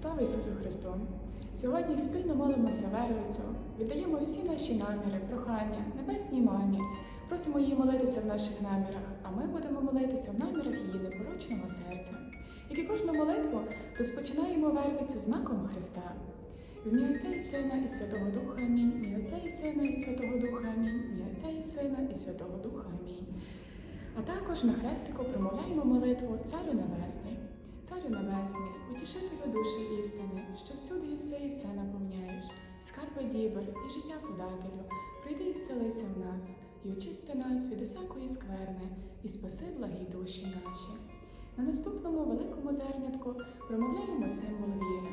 Слава Ісусу Христу! Сьогодні спільно молимося Вервицю, віддаємо всі наші наміри, прохання небесній мамі, просимо її молитися в наших намірах, а ми будемо молитися в намірах її непорочного серця. Як і кожну молитву розпочинаємо Вервицю знаком Христа. В ім'я Отця і Сина і Святого Духа Амінь. В ім'я Отця і Сина і Святого Духа Амінь. В ім'я Отця і Сина і Святого Духа Амінь. А також на хрестику промовляємо молитву Царю Небесний. Царю Небесний, утішителю душі істини, що всюди єси все наповняєш, скарби дібер і життя подателю, прийди і вселися в нас, і очисти нас від усякої скверни, і спаси благі душі наші. На наступному великому зернятку промовляємо символ віри.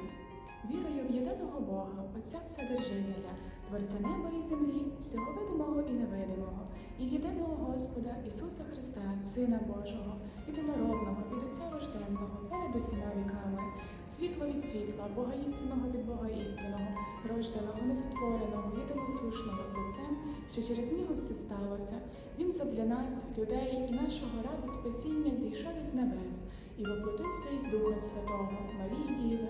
Вірою в єдиного Бога, Отця Вседержителя, Творця неба і землі, всього видимого і невидимого, і єдиного Господа Ісуса Христа, Сина Божого, єдинородного, від Отця рожденного, перед усіма віками, світло від світла, Бога істинного від Бога істинного, рожденого, несотвореного, єдиносушного з Отцем, що через нього все сталося. Він задля нас, людей і нашого ради спасіння зійшов із небес і воплотився із Духа Святого, Марії Діви,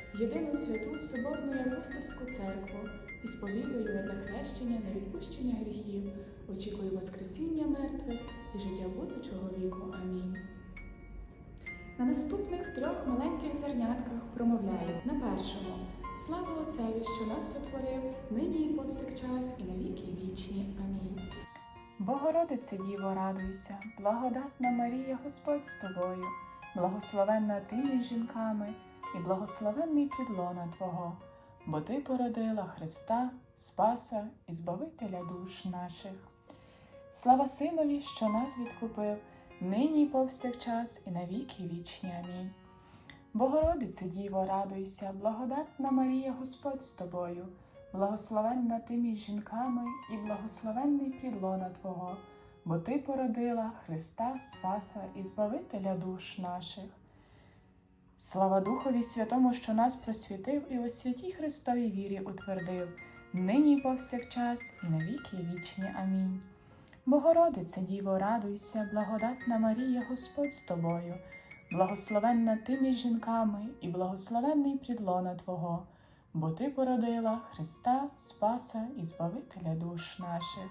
в єдину святу Соборну апостольську церкву, і сповідую одне хрещення на відпущення гріхів, очікую Воскресіння мертвих і життя будучого віку. Амінь. На наступних трьох маленьких зернятках промовляю на першому слава Отцеві, що нас сотворив, нині і повсякчас, і навіки вічні. Амінь. Богородице Діво, радуйся, благодатна Марія, Господь з тобою, благословенна ти між жінками, і благословенний підлона Твого, бо Ти породила Христа, Спаса і Збавителя душ наших. Слава Синові, що нас відкупив, нині й повсякчас, і навіки вічні. Амінь. Богородице Діво, радуйся, благодатна Марія, Господь з тобою, благословенна ти між жінками, і благословенний підлона Твого, бо Ти породила Христа, Спаса і Збавителя душ наших. Слава Духові Святому, що нас просвітив і у святій Христовій вірі утвердив, нині й повсякчас, і навіки вічні. Амінь. Богородице Діво, радуйся, благодатна Марія, Господь з тобою, благословенна ти між жінками, і благословенний підлона Твого, бо Ти породила Христа, Спаса і Збавителя душ наших.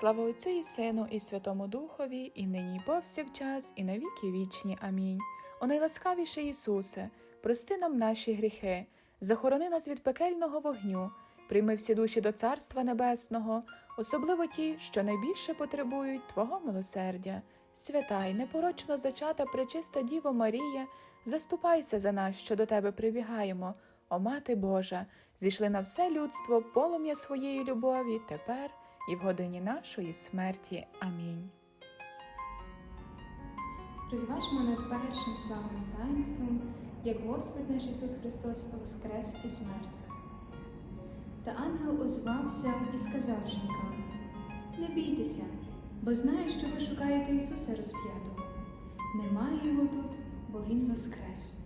Слава Отцю і Сину, і Святому Духові, і нині, і повсякчас, і навіки вічні. Амінь. О найласкавіший Ісусе, прости нам наші гріхи, захорони нас від пекельного вогню, прийми всі душі до Царства Небесного, особливо ті, що найбільше потребують Твого милосердя. Свята й непорочно зачата пречиста Діво Марія, заступайся за нас, що до Тебе прибігаємо. О Мати Божа, зійшли на все людство полум'я своєї любові тепер і в годині нашої смерті. Амінь. Розважмо над першим славним таїнством, як Господь наш Ісус Христос воскрес із мертвих. Та ангел озвався і сказав жінкам: Не бійтеся, бо знаю, що ви шукаєте Ісуса розп'ятого. Немає його тут, бо Він воскрес.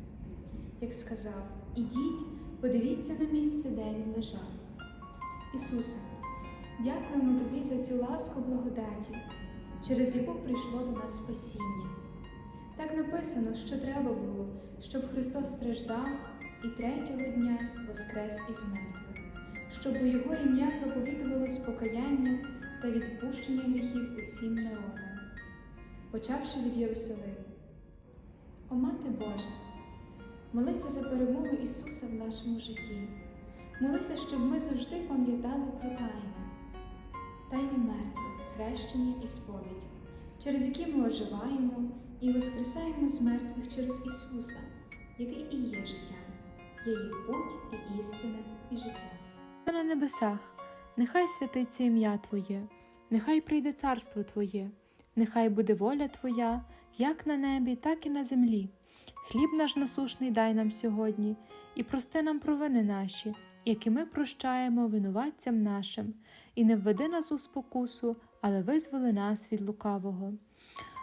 Як сказав, ідіть, подивіться на місце, де він лежав. Ісусе, дякуємо Тобі за цю ласку благодаті, через яку прийшло до нас спасіння. Так написано, що треба було, щоб Христос страждав і третього дня воскрес із мертвих, щоб у Його ім'я проповідувалось покаяння та відпущення гріхів усім народам, почавши від Єрусалиму. О Мати Божа, молися за перемогу Ісуса в нашому житті. Молися, щоб ми завжди пам'ятали про тайне, тайне мертвих, хрещення і сповідь, через які ми оживаємо і воскресаємо з мертвих через Ісуса, який і є життя, є її путь і істина, і життя. На небесах, нехай святиться ім'я Твоє, нехай прийде царство Твоє, нехай буде воля Твоя, як на небі, так і на землі. Хліб наш насушний дай нам сьогодні, і прости нам провини наші, як і ми прощаємо винуватцям нашим, і не введи нас у спокусу, але визволи нас від лукавого.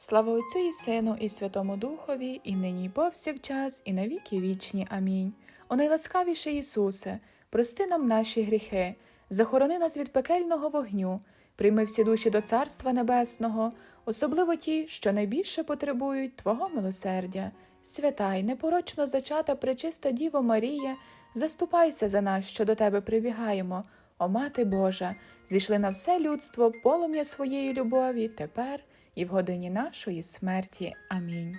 Слава Отцю і Сину, і Святому Духові, і нині, і повсякчас, і на віки вічні. Амінь. О найласкавіший Ісусе, прости нам наші гріхи, захорони нас від пекельного вогню, прийми всі душі до Царства Небесного, особливо ті, що найбільше потребують Твого милосердя. Свята й непорочно зачата пречиста Діво Марія, заступайся за нас, що до Тебе прибігаємо. О Мати Божа, зійшли на все людство полум'я своєї любові тепер і в годині нашої смерті. Амінь.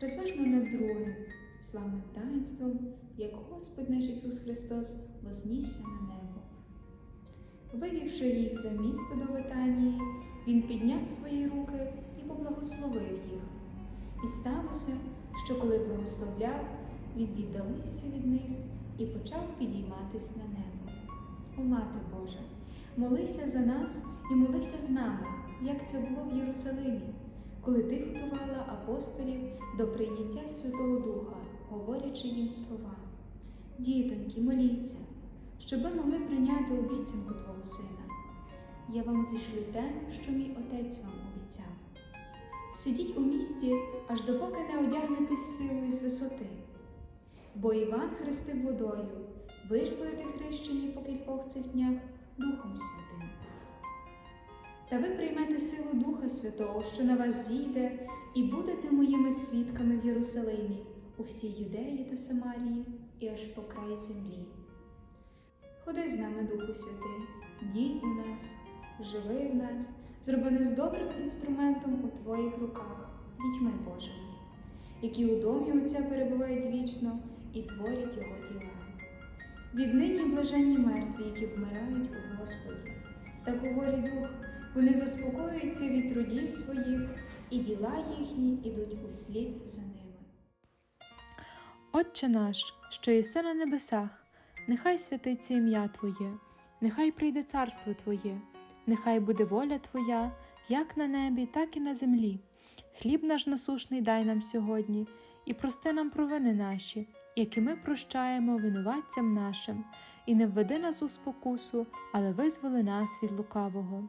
Розважмо над другим славним таїнством, як Господь наш Ісус Христос вознісся на небо. Вивівши їх за місто до Витанії, Він підняв свої руки і поблагословив їх. І сталося, що коли благословляв, він віддалився від них і почав підійматись на небо. О Мати Божа, молися за нас і молися з нами, як це було в Єрусалимі, коли ти готувала апостолів до прийняття Святого Духа, говорячи їм слова. Дітоньки, моліться, щоб ви могли прийняти обіцянку Твого Сина. Я вам зішлю те, що мій отець вам обіцяв. Сидіть у місті, аж допоки не одягнетесь силою з висоти. Бо Іван хрестив водою, ви ж будете хрещені по кількох цих днях Духом Святим. Та ви приймете силу Духа Святого, що на вас зійде, і будете моїми свідками в Єрусалимі, у всій Юдеї та Самарії і аж по край землі. Ходи з нами, Духу Святий, дій у нас, живи в нас, зроби нас добрим інструментом у Твоїх руках, дітьми Божими, які у домі Отця перебувають вічно і творять Його діла. Віднині блаженні мертві, які вмирають у Господі, так говорить Дух, вони заспокоюються від трудів своїх, і діла їхні ідуть услід за ними. Отче наш, що єси на небесах, нехай святиться ім'я Твоє, нехай прийде царство Твоє, нехай буде воля Твоя, як на небі, так і на землі. Хліб наш насушний дай нам сьогодні, і прости нам провини наші, які ми прощаємо винуватцям нашим, і не введи нас у спокусу, але визволи нас від лукавого.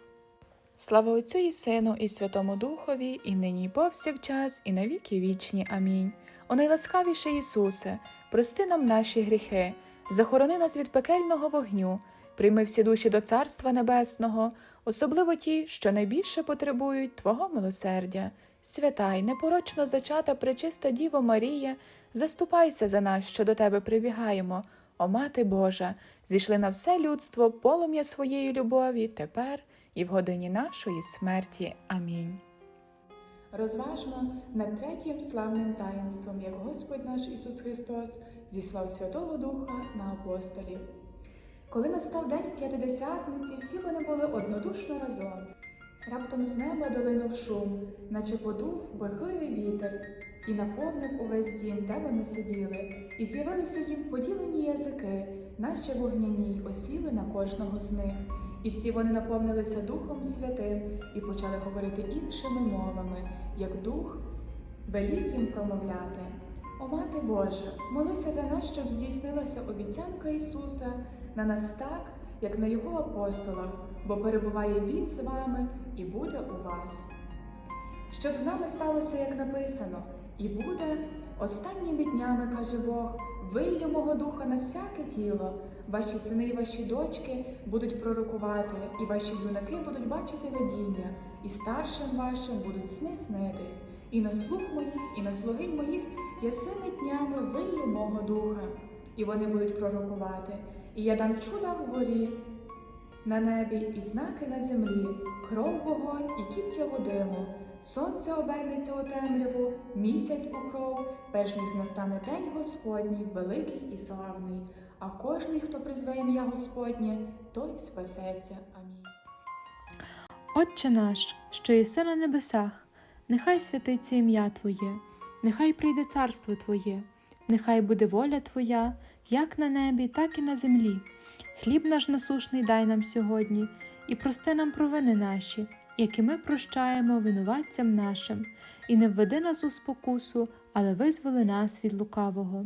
Слава Отцю і Сину, і Святому Духові, і нині, і повсякчас, і на віки вічні. Амінь. О найласкавіший Ісусе, прости нам наші гріхи, захорони нас від пекельного вогню, прийми всі душі до Царства Небесного, особливо ті, що найбільше потребують Твого милосердя. Свята й непорочно зачата пречиста Діво Марія, заступайся за нас, що до Тебе прибігаємо. О Мати Божа, зійшли на все людство полум'я своєї любові тепер і в годині нашої смерті. Амінь. Розважмо над третім славним таїнством, як Господь наш Ісус Христос зіслав Святого Духа на апостолів. Коли настав день п'ятидесятниці, всі вони були однодушно разом. Раптом з неба долинув шум, наче подув бурхливий вітер, і наповнив увесь дім, де вони сиділи, і з'явилися їм поділені язики, наче вогняні осіли на кожного з них. І всі вони наповнилися Духом Святим і почали говорити іншими мовами, як Дух велів їм промовляти. О Мати Божа, молися за нас, щоб здійснилася обіцянка Ісуса на нас так, як на Його апостолах, бо перебуває Він з вами і буде у вас. Щоб з нами сталося, як написано, і буде останніми днями, каже Бог, виллю мого духа на всяке тіло. Ваші сини і ваші дочки будуть пророкувати, і ваші юнаки будуть бачити видіння, і старшим вашим будуть сни снитись, і на слух моїх, і на слугинь моїх я сими днями виллю мого духа, і вони будуть пророкувати, і я дам чуда вгорі, на небі і знаки на землі, кров вогонь і кіптяву диму. Сонце обернеться у темряву, місяць у кров, перш ніж настане день Господній, великий і славний. А кожний, хто призве ім'я Господнє, той спасеться. Амінь. Отче наш, що єси на небесах, нехай святиться ім'я Твоє, нехай прийде царство Твоє, нехай буде воля Твоя, як на небі, так і на землі. Хліб наш насушний дай нам сьогодні, і прости нам провини наші, які ми прощаємо винуватцям нашим, і не введи нас у спокусу, але визволи нас від лукавого.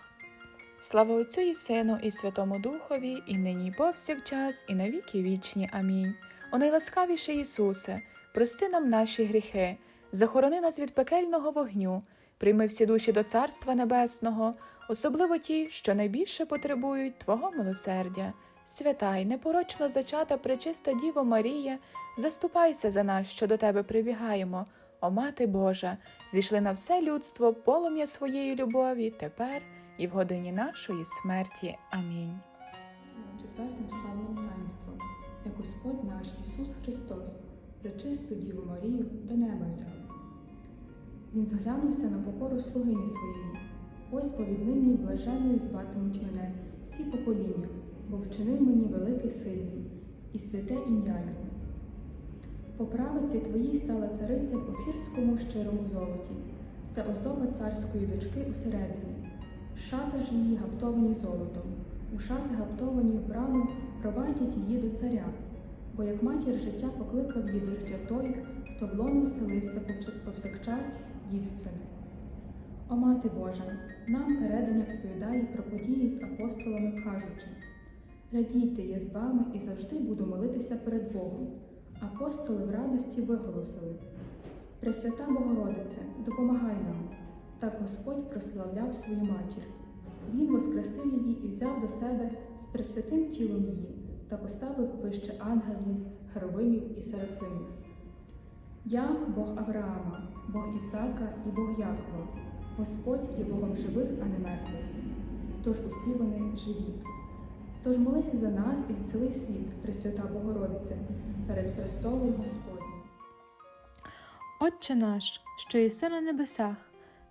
Слава Отцю і Сину, і Святому Духові, і нині, і повсякчас, і на віки вічні. Амінь. О найласкавіший Ісусе, прости нам наші гріхи, захорони нас від пекельного вогню, прийми всі душі до Царства Небесного, особливо ті, що найбільше потребують Твого милосердя. Свята й непорочно зачата пречиста Діво Марія, заступайся за нас, що до Тебе прибігаємо. О Мати Божа, зійшли на все людство полум'я своєї любові тепер і в годині нашої смерті. Амінь. четвертим славним таїнством, як Господь наш Ісус Христос, пречисту Діву Марію до неба взяв. Він зглянувся на покору слугині своєї. Ось повіднині блаженною зватимуть мене всі покоління, бо вчинив мені великий сильний і святе ім'я Його. По правиці твоїй стала цариця в офірському щирому золоті, вся оздоба царської дочки усередині, шата ж її гаптовані золотом, у шати гаптовані вбрану провадять її до царя, бо як матір життя покликав її до життя той, хто в лоно вселився повсякчас дівственне. О Мати Божа, нам передання оповідає про події з апостолами, кажучи: Радійте, я з вами і завжди буду молитися перед Богом. Апостоли в радості виголосили: Пресвята Богородице, допомагай нам. Так Господь прославляв свою матір. Він воскресив її і взяв до себе з пресвятим тілом її та поставив вище ангелів, херовимів і серафимів. Я Бог Авраама, Бог Ісака і Бог Якова. Господь є Богом живих, а не мертвих. Тож усі вони живі. Тож молися за нас і за цілий світ, Пресвята Богородице, перед престолом Господнім. Отче наш, що єси на небесах,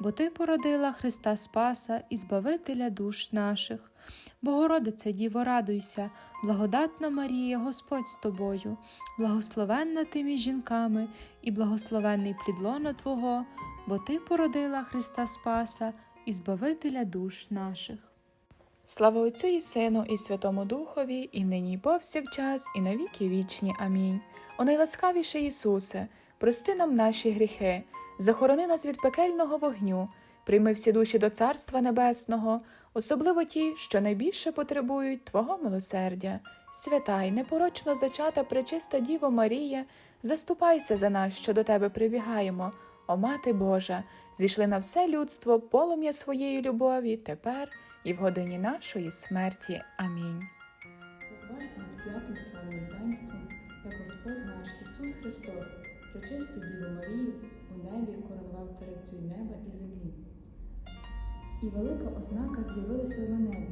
бо Ти породила Христа Спаса і Збавителя душ наших. Богородице Діво, радуйся, благодатна Марія, Господь з тобою, благословенна ти між жінками, і благословенний плід лона Твого, бо Ти породила Христа Спаса і Збавителя душ наших. Слава Отцю і Сину, і Святому Духові, і нині, і повсякчас, і на віки вічні. Амінь. О найласкавіший Ісусе, прости нам наші гріхи, захорони нас від пекельного вогню, прийми всі душі до Царства Небесного, особливо ті, що найбільше потребують Твого милосердя. Свята й непорочно зачата пречиста Діво Марія, заступайся за нас, що до Тебе прибігаємо. О Мати Божа, зійшли на все людство полум'я своєї любові тепер і в годині нашої смерті. Амінь. Розваж над п'ятим славним таїнством, як Господь наш Ісус Христос, пречисту Діву Марію, у небі коронував царицю неба і землі. І велика ознака з'явилася на небі.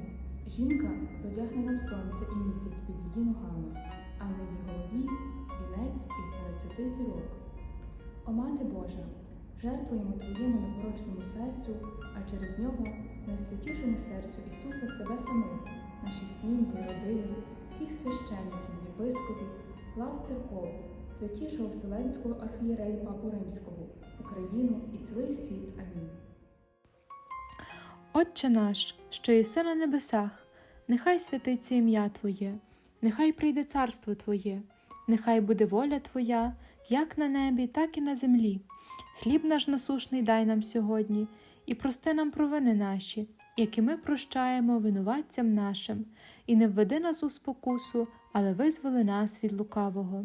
Жінка зодягнена в сонце і місяць під її ногами, а на її голові вінець із дванадцяти зірок. О Мати Божа, жертвуємо Твоєму непорочному серцю, а через нього найсвятішому серцю Ісуса себе самих, наші сім'ї, родини, всіх священників, єпископів, глав церков, святішого Вселенського архієрея Папу Римського, Україну і цілий світ. Амінь. Отче наш, що єси на небесах, нехай святиться ім'я Твоє, нехай прийде царство Твоє, нехай буде воля Твоя, як на небі, так і на землі. Хліб наш насушний дай нам сьогодні, і прости нам провини наші, які ми прощаємо винуватцям нашим, і не введи нас у спокусу, але визволи нас від лукавого.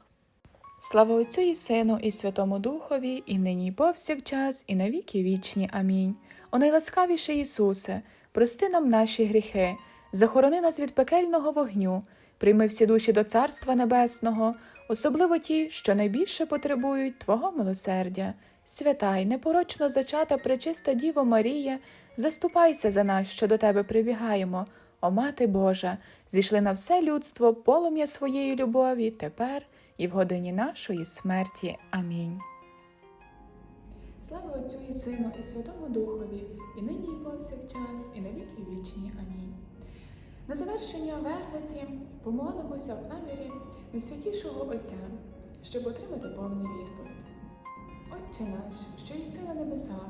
Слава Отцю і Сину, і Святому Духові, і нині, і повсякчас, і на віки вічні. Амінь. О найласкавіший Ісусе, прости нам наші гріхи, захорони нас від пекельного вогню, прийми всі душі до Царства Небесного, особливо ті, що найбільше потребують Твого милосердя. Свята й непорочно зачата пречиста Діво Марія, заступайся за нас, що до Тебе прибігаємо. О Мати Божа, зійшли на все людство полум'я своєї любові тепер і в годині нашої смерті. Амінь. Слава Отцю і Сину, і Святому Духові, і нині, і повсякчас, і на віки вічні. Амінь. На завершення вервиці помолимося в намірі найсвятішого Отця, щоб отримати повний відпуст. Отче наш, що єси на небесах,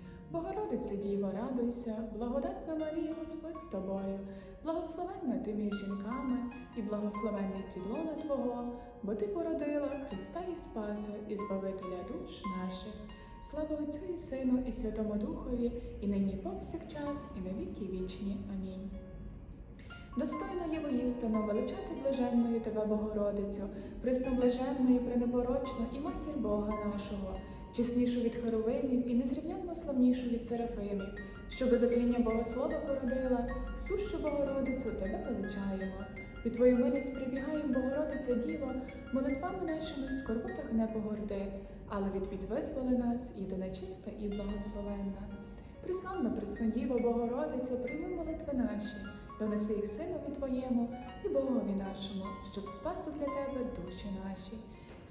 Богородице Діво, радуйся, благодатна Марія, Господь з тобою, благословенна ти між жінками, і благословенний підлона Твого, бо Ти породила Христа і Спаса, і Збавителя душ наших. Слава Отцю і Сину, і Святому Духові, і нині повсякчас, і на віки вічні. Амінь. Достойно є воістину величати блаженною тебе, Богородицю, присноблаженною, пренепорочну і матір Бога нашого, чеснішу від хоровимів і незрівнянно славнішу від серафимів, що без окління Богослова породила, сущу Богородицю тебе величаємо. Від Твою милість прибігаєм, Богородиця Діво, молитвами нашими в скорботах не погорди, але від бід визволи нас, єдина чиста і благословенна. Приславна Преснодіво, Богородиця, прийми молитви наші, донеси їх Синові Твоєму і Богові нашому, щоб спаси для Тебе душі наші.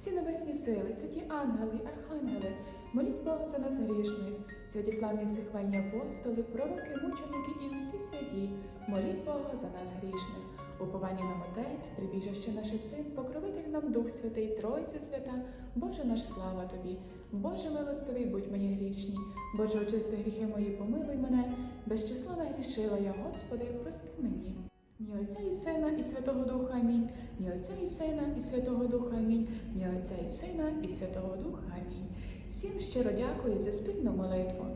Всі небесні сили, святі ангели, архангели, моліть Бога за нас грішних, святі славні всехвальні апостоли, пророки, мученики і усі святі, моліть Бога за нас грішних. Уповання нам Отець, прибіжище наш син, покровитель нам Дух Святий, Тройця свята, Боже наш слава Тобі, Боже милостивий, будь мені грішні, Боже, очисти гріхи мої, помилуй мене, без числа нагрішила я, Господи, прости мені. Мені Отця і Сина, і Святого Духа Амінь. Мій Отця і Сина, і Святого Духа Амінь. Мій Отця і Сина, і Святого Духа Амінь. Всім щиро дякую за спільну молитву.